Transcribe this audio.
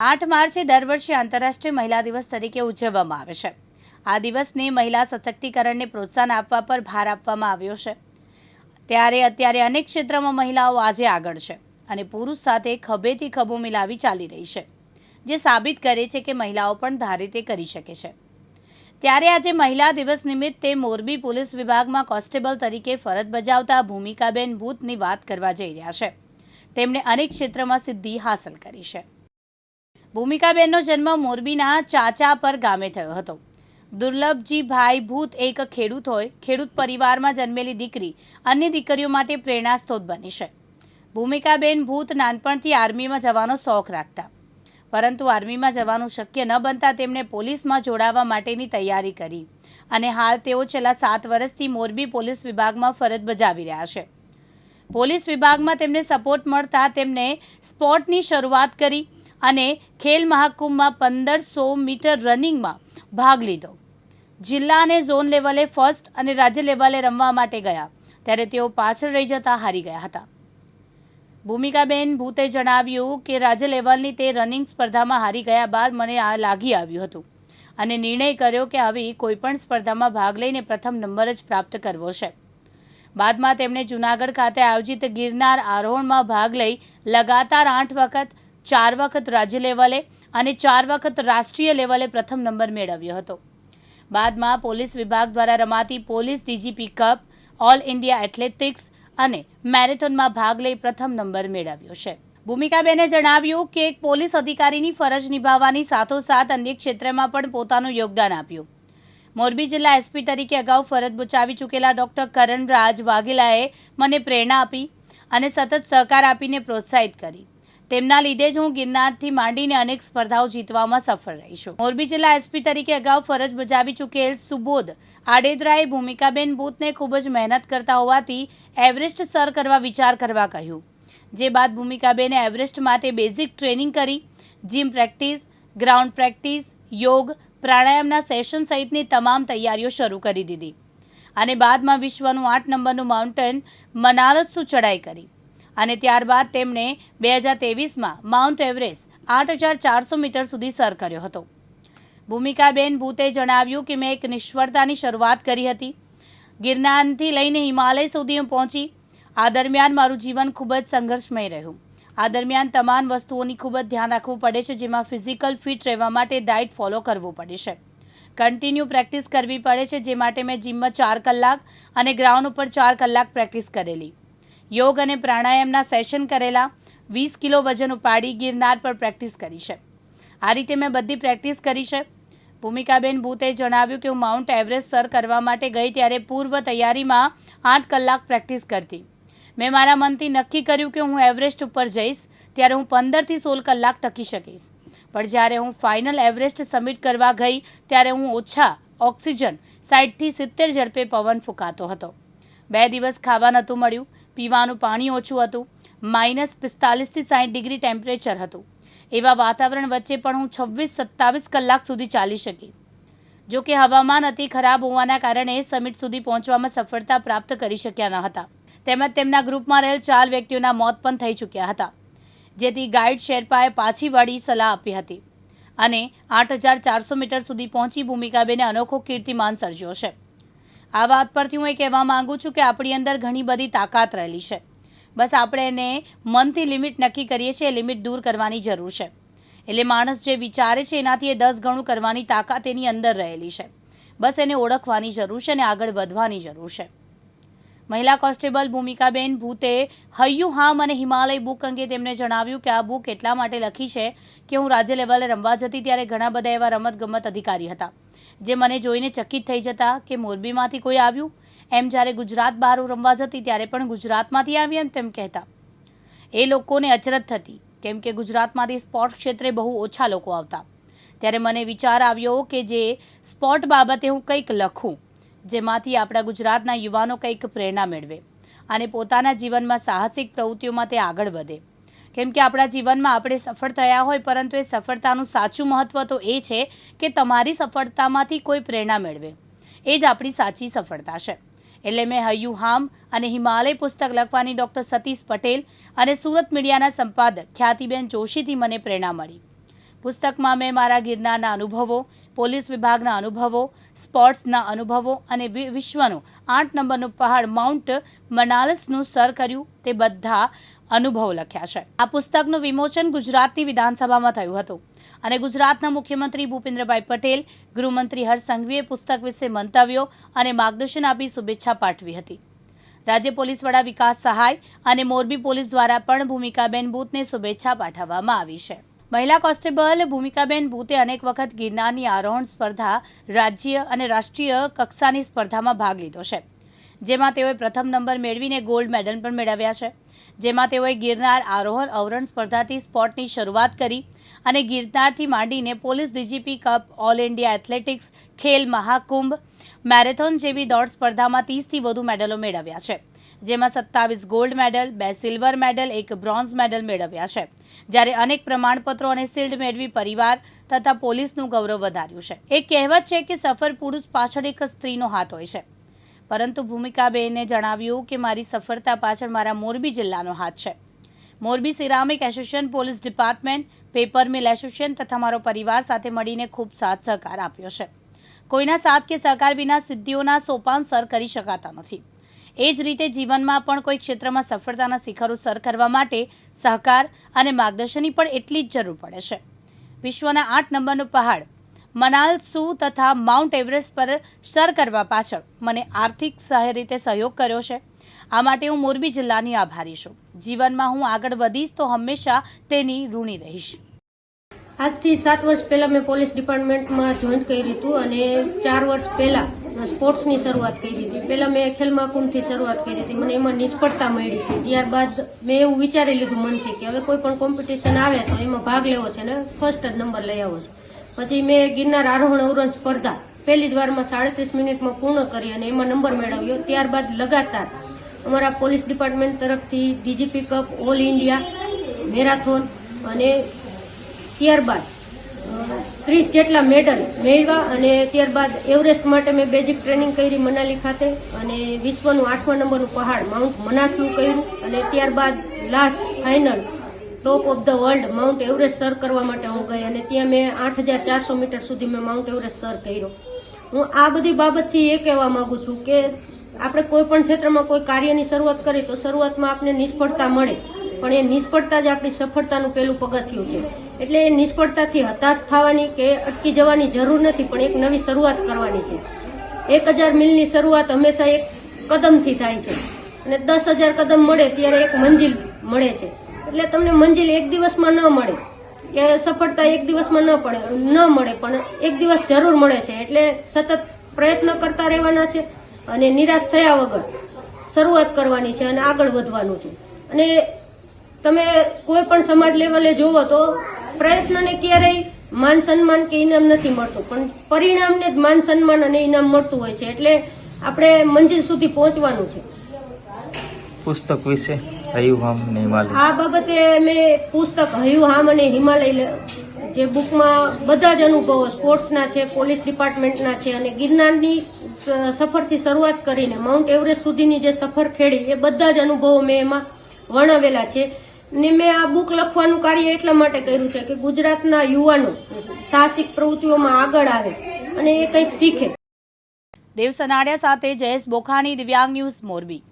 આઠ માર્ચે દર વર્ષે આંતરરાષ્ટ્રીય મહિલા દિવસ તરીકે ઉજવવામાં આવે છે. આ દિવસને મહિલા સશક્તિકરણને પ્રોત્સાહન આપવા પર ભાર આપવામાં આવ્યો છે. ત્યારે અત્યારે અનેક ક્ષેત્રમાં મહિલાઓ આજે આગળ છે અને પુરુષ સાથે ખભેથી ખભો મિલાવી ચાલી રહી છે, જે સાબિત કરે છે કે મહિલાઓ પણ ધારે તે કરી શકે છે. ત્યારે આજે મહિલા દિવસ નિમિત્તે મોરબી પોલીસ વિભાગમાં કોન્સ્ટેબલ તરીકે ફરજ બજાવતા ભૂમિકાબેન ભૂતની વાત કરવા જઈ રહ્યા છે. તેમણે અનેક ક્ષેત્રમાં સિદ્ધિ હાંસલ કરી છે. ભૂમિકાબેનનો જન્મ મોરબીના ચાચા પર ગામે થયો હતો. દુર્લભજીભાઈ ભૂત એક ખેડૂત હોય, ખેડૂત પરિવારમાં જન્મેલી દીકરી અન્ય દીકરીઓ માટે પ્રેરણાસ્ત્રોત બની છે. ભૂમિકાબેન ભૂત નાનપણથી આર્મીમાં જવાનો શોખ રાખતા. પરંતુ આર્મીમાં જવાનું શક્ય ન બનતા તેમણે પોલીસમાં જોડાવા માટેની તૈયારી કરી અને હાલ તેઓ છેલ્લા સાત વર્ષથી મોરબી પોલીસ વિભાગમાં ફરજ બજાવી રહ્યા છે. પોલીસ વિભાગમાં તેમને સપોર્ટ મળતા તેમને સ્પોર્ટની શરૂઆત કરી અને ખેલ મહાકુંભમાં પંદરસો મીટર રનિંગમાં ભાગ લીધો. જિલ્લા અને ઝોન લેવલે ફર્સ્ટ અને રાજ્ય લેવલે રમવા માટે ગયા, ત્યારે તેઓ પાછળ રહી જતા હારી ગયા હતા. ભૂમિકાબેન ભૂતે જણાવ્યું કે, રાજ્ય લેવલની તે રનિંગ સ્પર્ધામાં હારી ગયા બાદ મને આ લાગી આવ્યું હતું અને નિર્ણય કર્યો કે આવી કોઈપણ સ્પર્ધામાં ભાગ લઈને પ્રથમ નંબર જ પ્રાપ્ત કરવો છે. બાદમાં તેમણે જૂનાગઢ ખાતે આયોજિત ગિરનાર આરોહણમાં ભાગ લઈ લગાતાર આઠ વખત ચાર વખત રાજ્ય લેવલે અને ચાર વખત રાષ્ટ્રીય લેવલે પ્રથમ નંબર મેળવ્યો હતો. બાદમાં પોલીસ વિભાગ દ્વારા રમાતી police DGP cup, all India athletics અને મેરેથોનમાં ભાગ લઈ પ્રથમ નંબર મેળવ્યો છે. ભૂમિકાબેને જણાવ્યું કે એક પોલીસ અધિકારીની ફરજ નિભાવવાની સાથોસાથ અન્ય ક્ષેત્રમાં પણ પોતાનું યોગદાન આપ્યું. મોરબી જિલ્લા એસપી તરીકે અગાઉ ફરજ બચાવી ચૂકેલા ડોક્ટર કરણરાજ વાઘેલાએ મને પ્રેરણા આપી અને સતત સહકાર આપીને પ્રોત્સાહિત કરી. તેમના લીધે જ હું ગિરનારથી માંડીને અનેક સ્પર્ધાઓ જીતવામાં સફળ રહી છું. મોરબી જિલ્લા એસપી તરીકે અગાઉ ફરજ બજાવી ચૂકેલ સુબોધ આડેદરાએ ભૂમિકાબેન બૂથને ખૂબ જ મહેનત કરતા હોવાથી એવરેસ્ટ સર કરવા વિચાર કરવા કહ્યું. જે બાદ ભૂમિકાબેને એવરેસ્ટ માટે બેઝિક ટ્રેનિંગ કરી, જીમ પ્રેક્ટિસ, ગ્રાઉન્ડ પ્રેક્ટિસ, યોગ, પ્રાણાયામના સેશન સહિતની તમામ તૈયારીઓ શરૂ કરી દીધી. અને બાદમાં વિશ્વનું આઠ નંબરનું માઉન્ટેન મનાલસુ ચડાઈ કરી. અને ત્યારબાદ તેમણે બે હજાર તેવીસમાં માઉન્ટ એવરેસ્ટ આઠ હજાર ચારસો મીટર સુધી સર કર્યો હતો. ભૂમિકાબેન ભૂતે જણાવ્યું કે મેં એક નિષ્ફળતાની શરૂઆત કરી હતી. ગિરનારથી લઈને હિમાલય સુધી હું પહોંચી. આ દરમિયાન મારું જીવન ખૂબ જ સંઘર્ષમય રહ્યું. આ દરમિયાન તમામ વસ્તુઓની ખૂબ જ ધ્યાન રાખવું પડે છે, જેમાં ફિઝિકલ ફિટ રહેવા માટે ડાયટ ફોલો કરવું પડે છે. કન્ટિન્યુ પ્રેક્ટિસ કરવી પડે છે, જે માટે મેં જીમમાં ચાર કલાક અને ગ્રાઉન્ડ ઉપર ચાર કલાક પ્રેક્ટિસ કરેલી. યોગ અને પ્રાણાયામના સેશન કરેલા, વીસ કિલો વજન ઉપાડી ગિરનાર પર પ્રેક્ટિસ કરી છે. આ રીતે મેં બધી પ્રેક્ટિસ કરી છે. ભૂમિકાબેન ભૂતે જણાવ્યું કે હું માઉન્ટ એવરેસ્ટ સર કરવા માટે ગઈ ત્યારે પૂર્વ તૈયારીમાં આઠ કલાક પ્રેક્ટિસ કરતી. મેં મારા મનથી નક્કી કર્યું કે હું એવરેસ્ટ ઉપર જઈશ, ત્યારે હું પંદરથી સોળ કલાક ટકી શકીશ. પણ જ્યારે હું ફાઇનલ એવરેસ્ટ સબમિટ કરવા ગઈ, ત્યારે હું ઓછા ઓક્સિજન સાઠથી સિત્તેર ઝડપે પવન ફૂંકાતો હતો. બે દિવસ ખાવા નહોતું મળ્યું. પીવાનું પાણી ઓછું હતું. માઇનસ પિસ્તાલીસથી સાઠ ડિગ્રી ટેમ્પરેચર હતું. એવા વાતાવરણ વચ્ચે પણ હું છવ્વીસ સત્તાવીસ કલાક સુધી ચાલી શકી. જો કે હવામાન અતિ ખરાબ હોવાના કારણે સમિટ સુધી પહોંચવામાં સફળતા પ્રાપ્ત કરી શક્યા ન હતા. તેમજ તેમના ગ્રુપમાં રહેલ ચાર વ્યક્તિઓના મોત પણ થઈ ચૂક્યા હતા. જેથી ગાઈડ શેરપાએ પાછી વળી સલાહ આપી હતી. અને આઠ હજાર ચારસો મીટર સુધી પહોંચી ભૂમિકાબેને અનોખો કીર્તિમાન સર્જ્યો છે. આ વાત પરથી હું એ કહેવા માંગુ છું કે આપણી અંદર ઘણી બધી તાકાત રહેલી છે. બસ આપણે એને મનથી લિમિટ નક્કી કરીએ છીએ, એ લિમિટ દૂર કરવાની જરૂર છે. એટલે માણસ જે વિચારે છે એનાથી એ દસ ગણું કરવાની તાકાત એની અંદર રહેલી છે. બસ એને ઓળખવાની જરૂર છે અને આગળ વધવાની જરૂર છે. મહિલા કોન્સ્ટેબલ ભૂમિકાબેન ભૂતે હૈયું હામ અને હિમાલય બુક અંગે તેમણે જણાવ્યું કે આ બુક એટલા માટે લખી છે કે હું રાજ્ય લેવલે રમવા જતી ત્યારે ઘણા બધા એવા રમતગમત અધિકારી હતા. જે મને જોઈને ચકિત થઈ જતા કે મોરબીમાંથી કોઈ આવ્યું. એમ જ્યારે ગુજરાત બહાર રમવા જતી ત્યારે પણ ગુજરાતમાંથી આવી એમ તેમ કહેતા. એ લોકોને અચરજ થતી, કેમ કે ગુજરાતમાંથી સ્પોર્ટ ક્ષેત્રે બહુ ઓછા લોકો આવતા. ત્યારે મને વિચાર આવ્યો કે જે સ્પોર્ટ બાબતે હું કંઈક લખું, જેમાંથી આપણા ગુજરાતના યુવાનો કંઈક પ્રેરણા મેળવે અને પોતાના જીવનમાં સાહસિક પ્રવૃત્તિઓમાં તે આગળ વધે. કેમ કે આપણા જીવનમાં આપણે સફળ થયા હોય, પરંતુ એ સફળતાનું સાચું મહત્ત્વ તો એ છે કે તમારી સફળતામાંથી કોઈ પ્રેરણા મેળવે. એ જ આપણી સાચી સફળતા છે. એટલે મેં હૈયું હામ અને હિમાલય પુસ્તક લખવાની ડૉક્ટર સતીશ પટેલ અને સુરત મીડિયાના સંપાદક ખ્યાતિબેન જોશીથી મને પ્રેરણા મળી. પુસ્તકમાં મેં મારા ગિરનારના અનુભવો, પોલીસ વિભાગના અનુભવો, સ્પોર્ટ્સના અનુભવો અને વિશ્વનું આઠ નંબરનું પહાડ માઉન્ટ મનાલસનું સર કર્યું. તે બધા અનુભવો લખ્યા છે. આ પુસ્તકનું વિમોચન ગુજરાતની વિધાનસભામાં થયું હતું અને ગુજરાતના મુખ્યમંત્રી ભૂપેન્દ્રભાઈ પટેલ, ગૃહમંત્રી હર્ષ સંઘવીએ પુસ્તક વિશે મંતવ્યો અને માર્ગદર્શન આપી શુભેચ્છા પાઠવી હતી. રાજ્ય પોલીસ વડા વિકાસ સહાય અને મોરબી પોલીસ દ્વારા પણ ભૂમિકાબેન બૂથને શુભેચ્છા પાઠવવામાં આવી છે. મહિલા કોન્સ્ટેબલ ભૂમિકાબેન બૂતે અનેક વખત ગિરનારની આરોહણ સ્પર્ધા, રાજ્ય અને રાષ્ટ્રીય કક્ષાની સ્પર્ધામાં ભાગ લીધો છે. જેમાં તેઓએ પ્રથમ નંબર મેળવીને ગોલ્ડ મેડલ પણ મેળવ્યા છે. જેમાં તેઓએ ગિરનાર આરોહણ અવરણ સ્પર્ધાથી સ્પોર્ટની શરૂઆત કરી અને ગિરનારથી માંડીને police DGP cup, all India athletics, Khel Mahakumbh, marathon જેવી દોડ સ્પર્ધામાં ત્રીસથી વધુ મેડલો મેળવ્યા છે, જેમાં સત્તાવીસ ગોલ્ડ મેડલ, બે સિલ્વર મેડલ, એક બ્રોન્ઝ મેડલ મેળવ્યા છે. જ્યારે અનેક પ્રમાણપત્રો અને શિલ્ડ મેળવી પરિવાર તથા પોલીસનું ગૌરવ વધાર્યું છે. એક કહેવત છે કે સફર પુરુષ પાછળ એક સ્ત્રીનો હાથ હોય છે. પરંતુ ભૂમિકાબેને જણાવ્યું કે મારી સફળતા પાછળ મારા મોરબી જિલ્લાનો હાથ છે. Morbi ceramic association police department, paper mill association તથા મારો પરિવાર સાથે મળીને ખૂબ સાથ સહકાર આપ્યો છે. કોઈના સાથ કે સહકાર વિના સિદ્ધિઓના સોપાન સર કરી શકાતા નથી. એ જ રીતે જીવનમાં પણ કોઈ ક્ષેત્રમાં સફળતાના શિખરો સર કરવા માટે સહકાર અને માર્ગદર્શનની પણ એટલી જ જરૂર પડે છે. વિશ્વના આઠ નંબરનો પહાડ મનાલસુ તથા માઉન્ટ એવરેસ્ટ પર સર કરવા પાછળ મને આર્થિક સહાય રીતે સહયોગ કર્યો છે. આ માટે હું મોરબી જિલ્લાની આભારી છું. જીવનમાં હું આગળ વધીશ તો હંમેશા તેની ઋણી રહીશ. આજથી સાત વર્ષ પહેલાં મેં પોલીસ ડિપાર્ટમેન્ટમાં જોઈન કર્યું હતું અને ચાર વર્ષ પહેલાં સ્પોર્ટ્સની શરૂઆત કરી હતી. પહેલાં મેં ખેલ મહાકુંભથી શરૂઆત કરી હતી. મને એમાં નિષ્ફળતા મળી હતી. ત્યારબાદ મેં એવું વિચારી લીધું મનથી કે હવે કોઈ પણ કોમ્પિટિશન આવે તો એમાં ભાગ લેવો છે ને ફર્સ્ટ નંબર લઈ આવો છે. પછી મેં ગિરનાર આરોહણ અવરોહણ સ્પર્ધા પહેલી જ વારમાં સાડત્રીસ મિનિટમાં પૂર્ણ કરી અને એમાં નંબર મેળવ્યો. ત્યારબાદ લગાતાર અમારા પોલીસ ડિપાર્ટમેન્ટ તરફથી DGP cup, all India, marathon અને ત્યારબાદ ત્રીસ જેટલા મેડલ મેળવ્યા અને ત્યારબાદ એવરેસ્ટ માટે મેં બેઝિક ટ્રેનિંગ કરી મનાલી ખાતે અને વિશ્વનું આઠમા નંબરનું પહાડ માઉન્ટ મનાસનું કર્યું અને ત્યારબાદ last final top of the world mount Everest sir કરવા માટે હું ગઈ અને ત્યાં મેં આઠ હજાર ચારસો મીટર સુધી મેં માઉન્ટ એવરેસ્ટ સર કર્યો. હું આ બધી બાબતથી એ કહેવા માંગુ છું કે આપણે કોઈ પણ ક્ષેત્રમાં કોઈ કાર્યની શરૂઆત કરી તો શરૂઆતમાં આપણે નિષ્ફળતા મળે. પણ એ નિષ્ફળતા જ આપણી સફળતાનું પહેલું પગથિયું છે. એટલે એ નિષ્ફળતાથી હતાશ થવાની કે અટકી જવાની જરૂર નથી, પણ એક નવી શરૂઆત કરવાની છે. એક હજાર મિલની શરૂઆત હંમેશા એક કદમથી થાય છે. અને દસ હજાર કદમ મળે ત્યારે એક મંજિલ મળે છે. એટલે તમને મંજિલ એક દિવસમાં ન મળે. કે સફળતા એક દિવસમાં ન પડે, ન મળે, પણ એક દિવસ જરૂર મળે છે. એટલે સતત પ્રયત્ન કરતા રહેવાના છે અને નિરાશ થયા વગર શરૂઆત કરવાની છે અને આગળ વધવાનું છે. અને તમે કોઈ પણ સમાજ લેવલે જુઓ તો પ્રયત્નને ક્યારેય માન સન્માન કે ઇનામ નથી મળતું, પણ પરિણામને જ માન સન્માન અને ઇનામ મળતું હોય છે. એટલે આપણે મંજિલ સુધી પહોંચવાનું છે. પુસ્તક વિશે હયું ને હિમાલય. આ બાબતે મેં પુસ્તક હયું હામ અને હિમાલય જે બુકમાં બધા જ અનુભવો સ્પોર્ટ્સના છે પોલીસ ડિપાર્ટમેન્ટના છે અને ગિરનારની સફરથી શરૂઆત કરીને માઉન્ટ એવરેસ્ટ સુધીની જે સફર ખેડી એ બધા જ અનુભવો મેં એમાં વર્ણવેલા છે. ને મેં આ બુક લખવાનું કાર્ય એટલા માટે કર્યું છે કે ગુજરાતના યુવાનો સાહસિક પ્રવૃત્તિઓમાં આગળ આવે અને એ કંઈક શીખે. દેવ સનાડિયા સાથે જયેશ બોખાણી દિવ્યાંગ ન્યૂઝ મોરબી.